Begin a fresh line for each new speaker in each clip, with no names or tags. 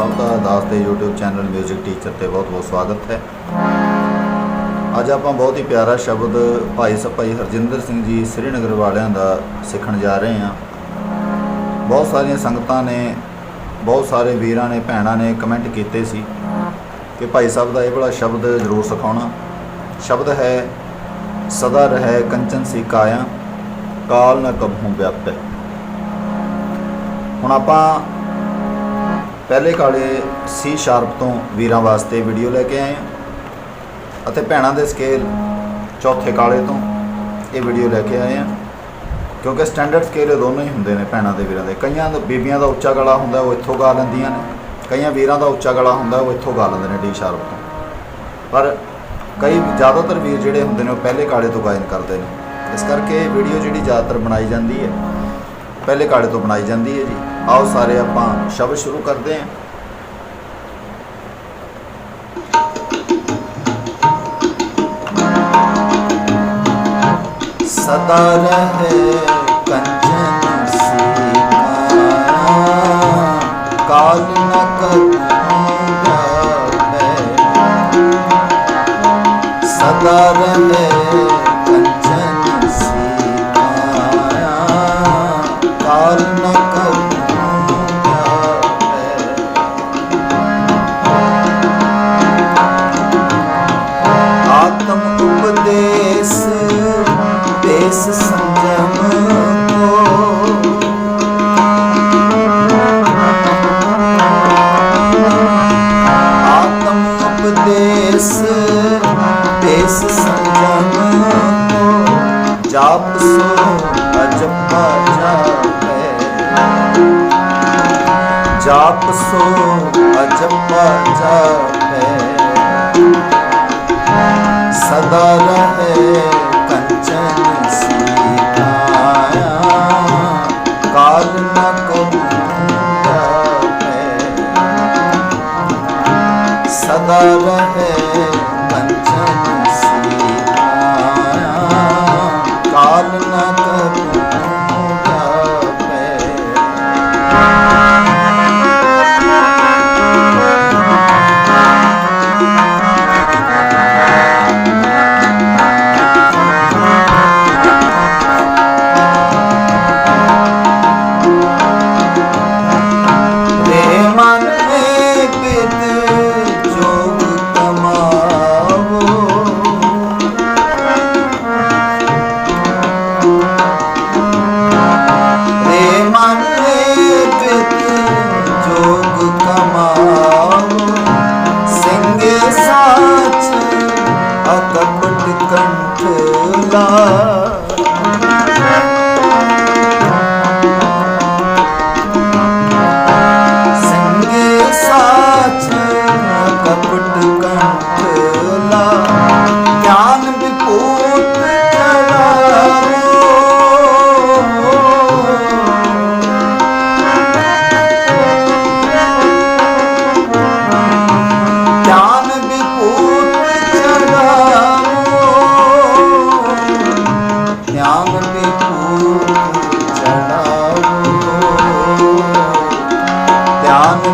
ਸਭ ਦਾ ਦਾਸ ਦੇ YouTube channel 뮤직 teacher ਤੇ ਬਹੁਤ-ਬਹੁਤ ਸਵਾਗਤ ਹੈ। ਅੱਜ ਆਪਾਂ ਬਹੁਤ ਹੀ ਪਿਆਰਾ ਸ਼ਬਦ ਭਾਈ ਸਭਾਈ ਹਰਜਿੰਦਰ ਸਿੰਘ ਜੀ ਸ੍ਰੀਨਗਰ ਵਾਲਿਆਂ ਦਾ ਸਿੱਖਣ ਜਾ ਰਹੇ ਹਾਂ। ਬਹੁਤ ਸਾਰੀਆਂ ਸੰਗਤਾਂ ਨੇ, ਬਹੁਤ ਸਾਰੇ ਵੀਰਾਂ ਨੇ, ਭੈਣਾਂ ਨੇ ਕਮੈਂਟ ਕੀਤੇ ਸੀ ਕਿ ਭਾਈ ਸਾਹਿਬ ਦਾ ਇਹ ਵਾਲਾ ਸ਼ਬਦ ਜ਼ਰੂਰ ਸਿਖਾਉਣਾ। ਸ਼ਬਦ ਹੈ, ਸਦਾ ਰਹਿ ਕੰਚਨ ਸੀ ਕਾਇਆ, ਕਾਲ ਨਾ ਕਬਹੂ ਵਿਆਪੈ। ਹੁਣ ਆਪਾਂ ਪਹਿਲੇ ਕਾਲੇ ਸੀ ਸ਼ਾਰਪ ਤੋਂ ਵੀਰਾਂ ਵਾਸਤੇ ਵੀਡੀਓ ਲੈ ਕੇ ਆਏ ਹਾਂ ਅਤੇ ਭੈਣਾਂ ਦੇ ਸਕੇਲ ਚੌਥੇ ਕਾਲੇ ਤੋਂ ਇਹ ਵੀਡੀਓ ਲੈ ਕੇ ਆਏ ਹਾਂ ਕਿਉਂਕਿ ਸਟੈਂਡਰਡ ਸਕੇਲ ਇਹ ਦੋਨੋਂ ਹੀ ਹੁੰਦੇ ਨੇ ਭੈਣਾਂ ਦੇ ਵੀਰਾਂ ਦੇ। ਕਈਆਂ ਦਾ ਬੀਬੀਆਂ ਦਾ ਉੱਚਾ ਗਲਾ ਹੁੰਦਾ, ਉਹ ਇੱਥੋਂ ਗਾ ਲੈਂਦੀਆਂ ਨੇ। ਕਈਆਂ ਵੀਰਾਂ ਦਾ ਉੱਚਾ ਗਲਾ ਹੁੰਦਾ, ਉਹ ਇੱਥੋਂ ਗਾ ਲੈਂਦੇ ਨੇ ਡੀ ਸ਼ਾਰਪ ਤੋਂ। ਪਰ ਕਈ ਜ਼ਿਆਦਾਤਰ ਵੀਰ ਜਿਹੜੇ ਹੁੰਦੇ ਨੇ, ਉਹ ਪਹਿਲੇ ਕਾਲੇ ਤੋਂ ਗਾਇਨ ਕਰਦੇ ਨੇ। ਇਸ ਕਰਕੇ ਵੀਡੀਓ ਜਿਹੜੀ ਜ਼ਿਆਦਾਤਰ ਬਣਾਈ ਜਾਂਦੀ ਹੈ, ਪਹਿਲੇ ਕਾਲੇ ਤੋਂ ਬਣਾਈ ਜਾਂਦੀ ਹੈ ਜੀ। ਆਓ ਸਾਰੇ ਆਪਾਂ ਸ਼ਬਦ ਸ਼ੁਰੂ ਕਰਦੇ ਹਾਂ ਸਦਾ ਰਹੇ ਕੰਚਨ ਸੀ ਕਾਲ ਨ ਕਰੂੰਗਾ ਸਦਾ ਰਹੇ ਕੰਚਨ ਕੋ ਸੋ ਅਜਪਾ ਜਾਪੈ ਜਾਪ ਸੋ ਅਜਪਾ ਜਾਪੈ ਸਦਾ ਰਹੇ ਕੰਚਨ ਸੀਤਾਇਆ ਕਾਲ ਨ ਕਰੂੰਗਾ ਸਦਾ ਰਹੇ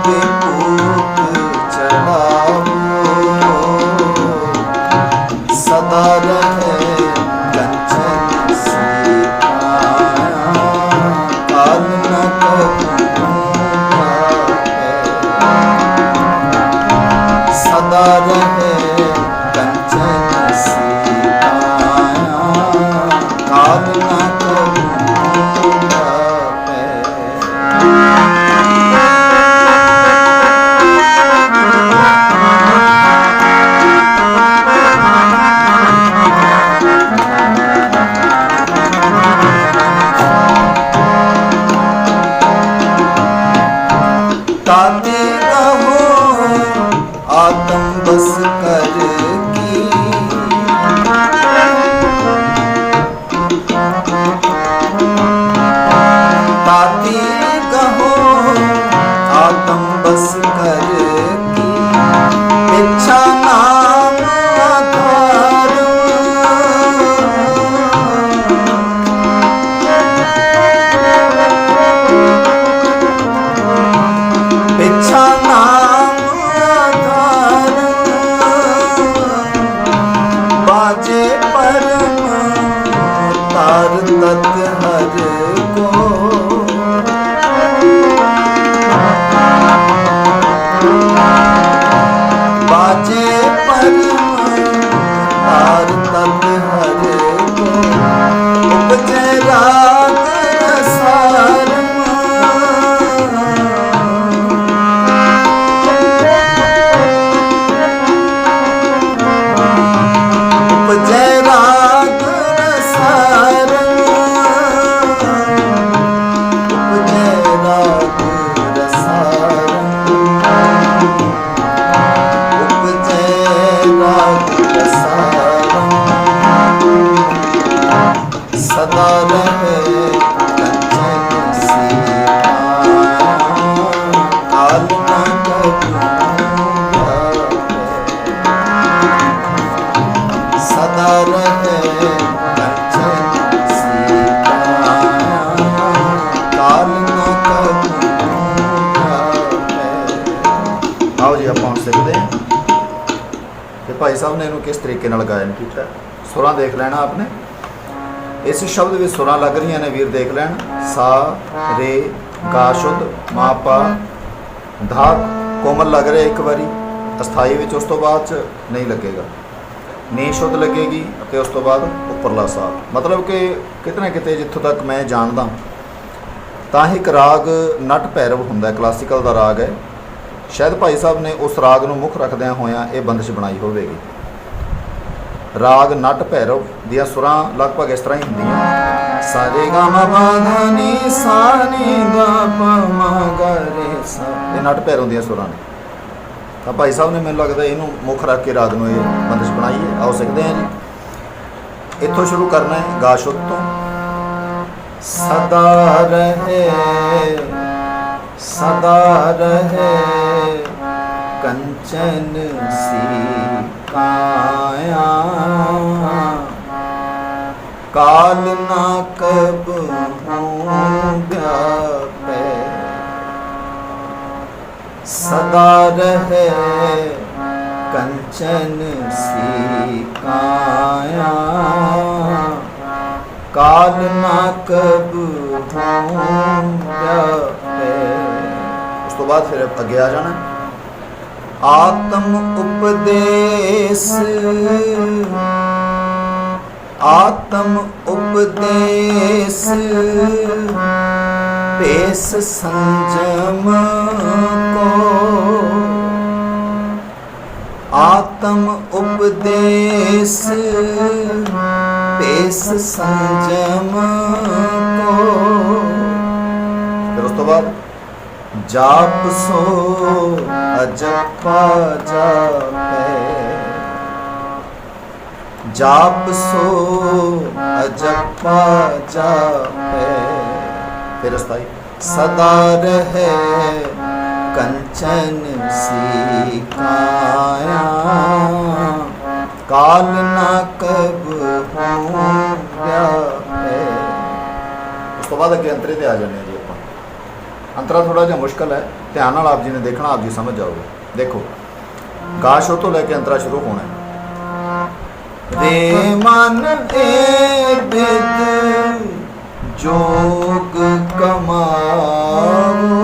be ਤਤ ਹਰ ਕੋ ਭਾਈ ਸਾਹਿਬ ਨੇ ਇਹਨੂੰ ਕਿਸ ਤਰੀਕੇ ਨਾਲ ਗਾਇਨ ਕੀਤਾ? ਸੁਰਾਂ ਦੇਖ ਲੈਣਾ ਆਪਨੇ ਇਸ ਸ਼ਬਦ ਵਿੱਚ ਸੁਰਾਂ ਲੱਗ ਰਹੀਆਂ ਨੇ ਵੀਰ ਦੇਖ ਲੈਣ। ਸਾ ਰੇ ਗਾ ਸ਼ੁੱਧ ਮਾ ਪਾ ਧਾ ਕੋਮਲ ਲੱਗ ਰਿਹਾ ਇੱਕ ਵਾਰੀ। ਅਸਥਾਈ ਵਿੱਚ ਉਸ ਤੋਂ ਬਾਅਦ ਚ ਨਹੀਂ ਲੱਗੇਗਾ। ਨੀ ਸ਼ੁੱਧ ਲੱਗੇਗੀ ਅਤੇ ਉਸ ਤੋਂ ਬਾਅਦ ਉੱਪਰਲਾ ਸਾ ਮਤਲਬ ਕਿ ਕਿਤੇ ਨਾ ਕਿਤੇ ਜਿੱਥੋਂ ਤੱਕ ਮੈਂ ਜਾਣਦਾ, ਤਾਂ ਹੀ ਇੱਕ ਰਾਗ ਨਟ ਭੈਰਵ ਹੁੰਦਾ ਕਲਾਸੀਕਲ ਦਾ ਰਾਗ ਹੈ। ਸ਼ਾਇਦ ਭਾਈ ਸਾਹਿਬ ਨੇ ਉਸ ਰਾਗ ਨੂੰ ਮੁੱਖ ਰੱਖਦਿਆਂ ਹੋਇਆਂ ਇਹ ਬੰਦਸ਼ ਬਣਾਈ ਹੋਵੇਗੀ। ਰਾਗ ਨਟ ਭੈਰਵ ਦੀਆਂ ਸੁਰਾਂ ਲਗਭਗ ਇਸ ਤਰ੍ਹਾਂ ਹੀ ਹੁੰਦੀਆਂ ਸਾਰੇ ਗਾ ਮਾ ਪਾ ਨੀ ਸਾ ਨੀ ਗਾ ਪਾ ਮਾ ਗਾ ਰੇ ਸਾ ਇਹ ਨਟ ਭੈਰਵ ਦੀਆਂ ਸੁਰਾਂ ਨੇ। ਤਾਂ ਭਾਈ ਸਾਹਿਬ ਨੇ ਮੈਨੂੰ ਲੱਗਦਾ ਇਹਨੂੰ ਮੁੱਖ ਰੱਖ ਕੇ ਰਾਗ ਨੂੰ ਇਹ ਬੰਦਸ਼ ਬਣਾਈ ਹੈ ਆਓ ਸਿੱਖਦੇ ਹਾਂ ਜੀ। ਇੱਥੋਂ ਸ਼ੁਰੂ ਕਰਨਾ ਹੈ ਗਾ ਸ਼ੁੱਧ ਤੋਂ। ਸਦਾ ਰਹੇ ਸਦਾ ਰਹੇ, ਕੰਚਨ ਸੀ ਕਾਇਆ। ਕਾਲ ਨਾ ਕਬ ਹੋਗਾ ਪੈ ਸਦਾ ਰਹੇ ਕੰਚਨ ਸੀ ਕਾਇਆ। ਕਾਲ ਨਾ ਕਬ ਹੋਗਾ ਉਸ ਤੋਂ ਬਾਅਦ ਫਿਰ ਅੱਗੇ ਆ ਜਾਣਾ। ਆਤਮ ਉਪਦੇਸ। ਆਤਮ ਉਪਦੇਸ। ਪੇਸ ਸੰਜਮ ਕੋ। ਆਤਮ ਉਪਦੇਸ ਪੇਸ ਸੰਜਮ ਕੋ। ਫਿਰ ਉਸ ਤੋਂ ਬਾਅਦ ਜਾਪ ਸੋ ਅਜਪਾ ਜਾਪੈ। ਜਾਪ ਸੋ ਅਜਪਾ ਜਾਪੈ। ਫਿਰ ਅਸਤਾਈ ਸਦਾ ਰਹੇ ਕੰਚਨ ਸੀ ਕਾਇਆ ਕਾਲ ਨਾ ਕਬ ਹੋਇਆ ਹੈ। ਉਸ ਤੋਂ ਬਾਅਦ ਅੱਗੇ ਅੰਤਰੇ ਤੇ ਆ ਜਾਂਦੇ ਜੀ ਆਪਾਂ। ਅੰਤਰਾ ਥੋੜਾ ਜਿਹਾ ਮੁਸ਼ਕਲ ਹੈ। ਧਿਆਨ ਨਾਲ ਆਪ ਜੀ ਨੇ ਦੇਖਣਾ ਆਪ ਜੀ ਸਮਝ ਜਾਓਗੇ। ਦੇਖੋ ਗਾਸ਼ੋ ਤੋਂ ਲੈ ਕੇ ਅੰਤਰਾ ਸ਼ੁਰੂ ਹੋਣਾ ਹੈ। ਰੇ ਮਨ ਏ ਬਿਦ ਜੋਗ ਕਮਾਵੋ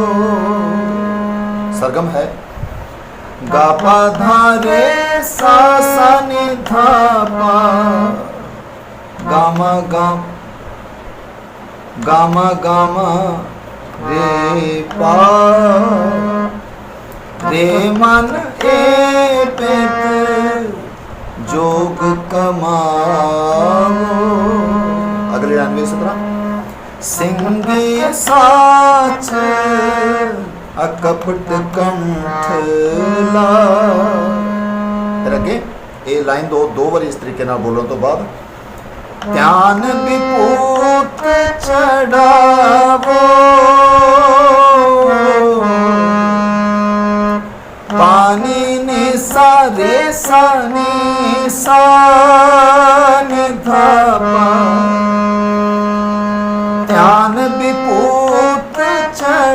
ਸਰਗਮ ਹੈ। ਗਾਪਾ ਧਾਰੇ ਸਾਸਾ ਨਿਧਾਪਾ ਗਾਮਾ ਗਾਮ ਗਾਮਾ ਗਾਮਾ ਰੇ ਪਾ। ਰੇ ਮਨ ਏ ਪਿਤ, ਜੋਗ ਕਮਾਵੋ ਅਗਲੇ 97 17 सिंह साच अकपट कंठ ला रगे ਇਹ ਲਾਈਨ ਦੋ ਦੋ ਵਾਰੀ ਇਸ ਤਰੀਕੇ ਨਾਲ ਬੋਲਣ ਤੋਂ ਬਾਅਦ ਧਿਆਨ ਵਿਪੂਤ ਚੜਾਵੋ ਪਾਣੀ ਨੇ ਸਾਰੇ ਸਾਨੀ ਸਾਨ ਧਾਪਾ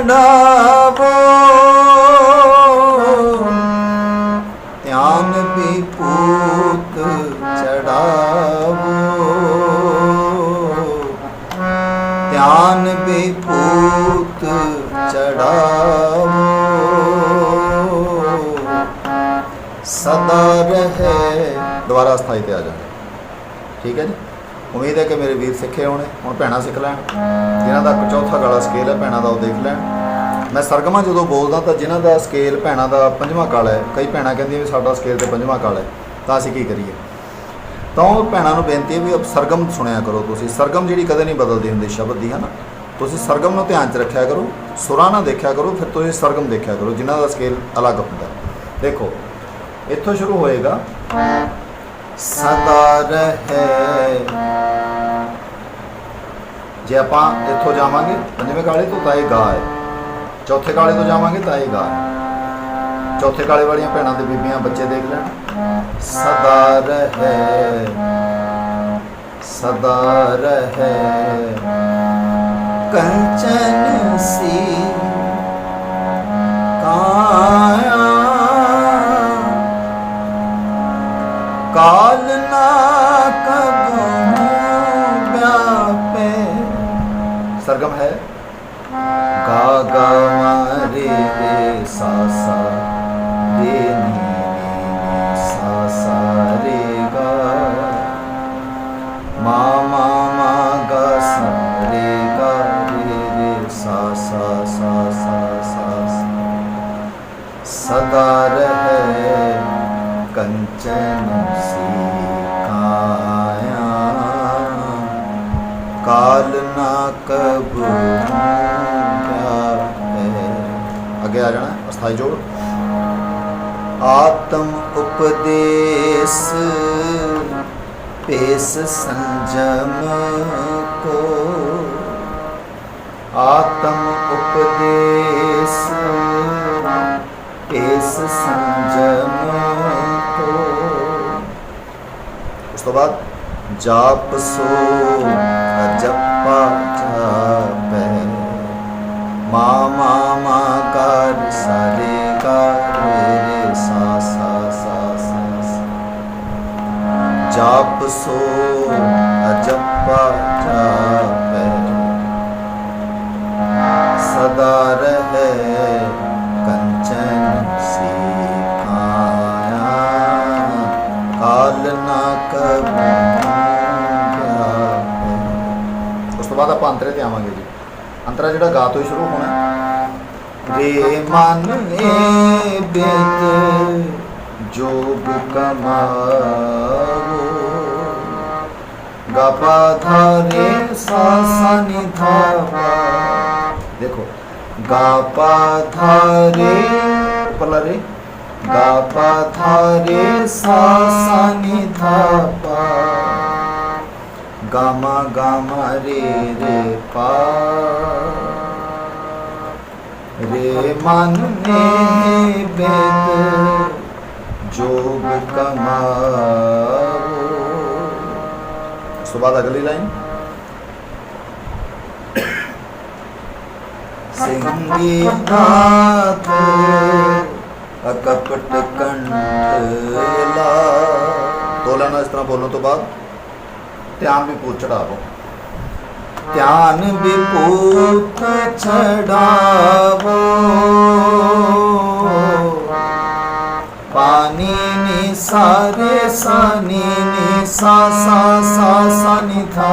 ਚੜਾਵੋ ਧਿਆਨ ਵਿਪੂਤ ਚੜਾਵੋ। ਧਿਆਨ ਵੀ ਵਿਭੂਤ ਚੜਾਵੋ। ਸਦਾ ਰਹੇ। ਦੁਬਾਰਾ ਸਥਾਈ ਤੇ ਆ ਜਾ। ਠੀਕ ਹੈ ਜੀ? ਉਮੀਦ ਹੈ ਕਿ ਮੇਰੇ ਵੀਰ ਸਿੱਖੇ ਹੋਣੇ, ਹੁਣ ਭੈਣਾਂ ਸਿੱਖ ਲੈਣ। ਜਿਨ੍ਹਾਂ ਦਾ ਚੌਥਾ ਗਾਲਾ ਸਕੇਲ ਹੈ, ਭੈਣਾਂ ਦਾ ਉਹ ਦੇਖ ਲੈਣ। ਮੈਂ ਸਰਗਮਾ ਜਦੋਂ ਬੋਲਦਾ ਤਾਂ ਜਿਨ੍ਹਾਂ ਦਾ ਸਕੇਲ ਭੈਣਾਂ ਦਾ ਪੰਜਵਾਂ ਕਾਲ ਹੈ, ਕਈ ਭੈਣਾਂ ਕਹਿੰਦੀਆਂ ਵੀ ਸਾਡਾ ਸਕੇਲ ਤੇ ਪੰਜਵਾਂ ਕਾਲ ਹੈ, ਤਾਂ ਅਸੀਂ ਕੀ ਕਰੀਏ? ਤਾਂ ਉਹ ਭੈਣਾਂ ਨੂੰ ਬੇਨਤੀ ਹੈ ਵੀ ਅਬ ਸਰਗਮ ਸੁਣਿਆ ਕਰੋ ਤੁਸੀਂ। ਸਰਗਮ ਜਿਹੜੀ ਕਦੇ ਨਹੀਂ ਬਦਲਦੀ ਹੁੰਦੀ ਸ਼ਬਦ ਦੀ ਹੈ ਨਾ ਤੁਸੀਂ ਸਰਗਮ ਨੂੰ ਧਿਆਨ 'ਚ ਰੱਖਿਆ ਕਰੋ, ਸੁਰਾਂ ਨਾ ਦੇਖਿਆ ਕਰੋ, ਫਿਰ ਤੁਸੀਂ ਸਰਗਮ ਦੇਖਿਆ ਕਰੋ, ਜਿਨ੍ਹਾਂ ਦਾ ਸਕੇਲ ਅਲੱਗ ਹੁੰਦਾ। ਦੇਖੋ, ਇੱਥੋਂ ਸ਼ੁਰੂ ਹੋਏਗਾ। ਸਦਾ ਰਹੇ। ਜੇ ਆਪਾਂ ਇੱਥੋਂ ਜਾਵਾਂਗੇ, ਪੰਜਵੇਂ ਕਾਲੇ ਤੋਂ ਤਾਂ ਇਹ ਗਾ ਹੈ। ਚੌਥੇ ਕਾਲੇ ਤੋਂ ਜਾਵਾਂਗੇ ਤਾਂ ਇਹ ਗਾ ਹੈ। ਚੌਥੇ ਕਾਲੇ ਵਾਲੀਆਂ ਭੈਣਾਂ ਤੇ ਬੀਬੀਆਂ, ਬੱਚੇ ਦੇਖ ਲੈਣ। ਸਦਾ ਰਹੇ। ਸਦਾ ਰਹੇ। ਕੰਚਨ ਸੀ ਕਾਇਆ ਕਾਲ ਨਾ ਕਬੂ ਵਿਆਪੇ। ਸਰਗਮ ਹੈ। ਗਾ ਗਾ ਮਾਰੇ ਰੇ ਸਾ ਸਾ। ਰੇ ਨੀ ਨੀ ਸਾ ਸਾ। ਕਾਲ ਨਾ ਕਬੂ ਅੱਗੇ ਆ ਜਾਣਾ, ਅਸਥਾਈ ਜੋੜ। ਆਤਮ ਉਪਦੇਸ ਪੇਸ ਸੰਜਮ ਕੋ। ਆਤਮ ਉਪਦੇਸ ਪੇਸ ਸੰਜਮ ਕੋ। ਉਸ ਤੋਂ ਬਾਅਦ ਜਾਪ ਸੋ ਜਪਾ ਜਾਪੈ। ਮਾ ਮਾ ਮਾ ਕਰ ਸਾਰੇ ਕਰ ਸਾ ਸਾ ਸਾ ਸਾ। ਜਾਪ ਸੋ ਜਪਾ ਜਾਪੈ। ਸਦਾ ਰਹੇ ਕੰਚਨ ਸੀ ਕਾਇਆ ਕਾਲ ਨਾ ਕਬੂ ਬਾਅਦ ਆਪਾਂ ਅੰਤਰੇ ਤੇ ਆਵਾਂਗੇ ਜੀ। ਅੰਤਰਾ ਜਿਹੜਾ ਗਾ ਤੋਂ ਹੀ ਸ਼ੁਰੂ ਹੋਣਾ। ਰੇ ਮਨ ਏ ਬਿਤ ਜੋਗ ਕਮਾਵੋ ਗਪਾ ਧਾਰੇ ਸਾ ਸਾ ਦੇਖੋ ਗਪਾ ਧਾਰੇ ਪਲਾ ਰੇ। ਧਾਰੇ ਸਾ ਸਾ ਨੀ ਧਾ ਪਾ ਗਾਮਾ ਗਾਮਾ ਰੇ ਰੇ ਪਾ ਰੇ ਮਨ ਨੇ ਬੇਦ ਜੋਗ ਕਮਾਵੋ ਉਸ ਤੋਂ ਬਾਅਦ ਅਗਲੀ ਲਾਈਨ ਸਿੰਘੀ ਨਾਥ ਅਕਪਟ ਕੰਠ ਲਾ ਤੋਲਣਾ ਇਸ ਤਰ੍ਹਾਂ ਬੋਲਣ ਤੋਂ ਬਾਅਦ ਧਿਆਨ ਵੀ ਪੂਤ ਚੜਾਵੋ। ਧਿਆਨ ਵੀ ਚੜਾਵੋ। ਪਾਣੀ ਨੀ ਸਾਰੇ, ਸਾਨੀ ਨੀ ਸਾ ਸਾ ਸਾ ਸਾ ਨੀ ਥਾ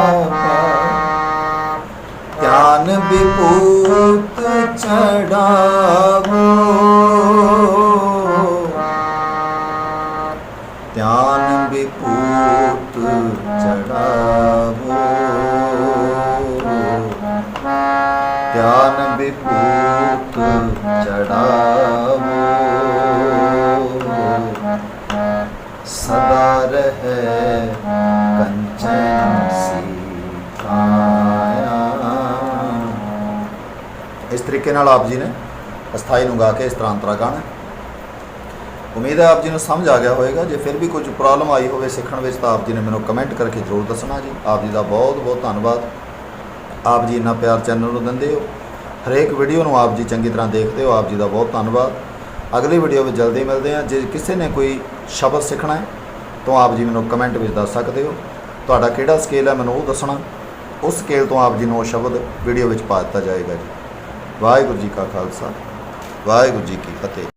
ਧਿਆਨ ਵਿਪੂਤ ਚੜਾਵੋ। ਧਿਆਨ ਵਿਪੂਤ ਚੜਾਵੋ। ਧਿਆਨ ਵਿਪੂਤ ਚੜਾਵੋ। ਸਦਾ ਰਹੇ ਕੰਚਨ ਸੀ ਇਸ ਤਰੀਕੇ ਨਾਲ ਆਪ ਜੀ ਨੇ ਅਸਥਾਈ ਨੂੰ ਗਾ ਕੇ ਇਸ ਤਰ੍ਹਾਂ ਅੰਤਰਾ ਗਾਣਾ ਉਮੀਦ ਹੈ ਆਪ ਜੀ ਨੂੰ ਸਮਝ ਆ ਗਿਆ ਹੋਵੇਗਾ। ਜੇ ਫਿਰ ਵੀ ਕੁਝ ਪ੍ਰੋਬਲਮ ਆਈ ਹੋਵੇ ਸਿੱਖਣ ਵਿੱਚ, ਤਾਂ ਆਪ ਜੀ ਨੇ ਮੈਨੂੰ ਕਮੈਂਟ ਕਰਕੇ ਜ਼ਰੂਰ ਦੱਸਣਾ ਜੀ। ਆਪ ਜੀ ਦਾ ਬਹੁਤ ਬਹੁਤ ਧੰਨਵਾਦ। ਆਪ ਜੀ ਇੰਨਾ ਪਿਆਰ ਚੈਨਲ ਨੂੰ ਦਿੰਦੇ ਹੋ। ਹਰੇਕ ਵੀਡੀਓ ਨੂੰ ਆਪ ਜੀ ਚੰਗੀ ਤਰ੍ਹਾਂ ਦੇਖਦੇ ਹੋ। ਆਪ ਜੀ ਦਾ ਬਹੁਤ ਧੰਨਵਾਦ। ਅਗਲੀ ਵੀਡੀਓ ਵਿੱਚ ਜਲਦੀ ਮਿਲਦੇ ਹਾਂ। ਜੇ ਕਿਸੇ ਨੇ ਕੋਈ ਸ਼ਬਦ ਸਿੱਖਣਾ ਹੈ, ਤਾਂ ਆਪ ਜੀ ਮੈਨੂੰ ਕਮੈਂਟ ਵਿੱਚ ਦੱਸ ਸਕਦੇ ਹੋ। ਤੁਹਾਡਾ ਕਿਹੜਾ ਸਕੇਲ ਹੈ ਮੈਨੂੰ ਉਹ ਦੱਸਣਾ। ਉਸ ਸਕੇਲ ਤੋਂ ਆਪ ਜੀ ਨੂੰ ਉਹ ਸ਼ਬਦ ਵੀਡੀਓ ਵਿੱਚ ਪਾ ਦਿੱਤਾ ਜਾਏਗਾ ਜੀ। ਵਾਹਿਗੁਰੂ ਜੀ ਕਾ ਖਾਲਸਾ। ਵਾਹਿਗੁਰੂ ਜੀ ਕੀ ਫਤਿਹ।